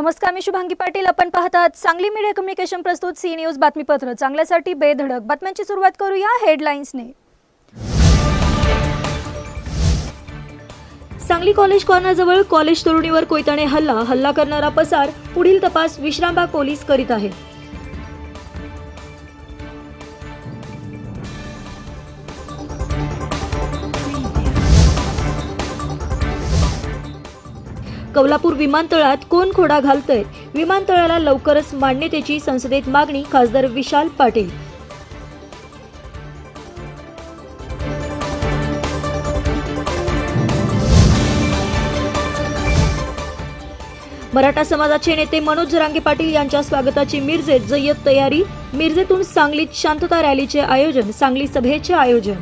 नमस्कार मी शुभांगी पाटील. आपण पाहत आहात सांगली मीडिया कम्युनिकेशन प्रस्तुत सी न्यूज बातमीपत्र. चांगल्यासाठी बेधडक. बातम्यांची सुरुवात करूया हेडलाईन्सने सांगली कॉलेज कॉर्नरजवळ कॉलेज तरुणीवर कोयताने हल्ला. हल्ला करणारा पसार पुढील तपास विश्रामबाग पोलीस करीत आहेत कौलापूर विमानतळात कोण खोडा घालतंय? विमानतळाला लवकरच मान्यतेची संसदेत मागणी खासदार विशाल पाटील. मराठा समाजाचे नेते मनोज जरांगे पाटील यांच्या स्वागताची मिरजेत जय्यत तयारी मिरजेतून सांगलीत शांतता रॅलीचे आयोजन सांगली सभेचे आयोजन.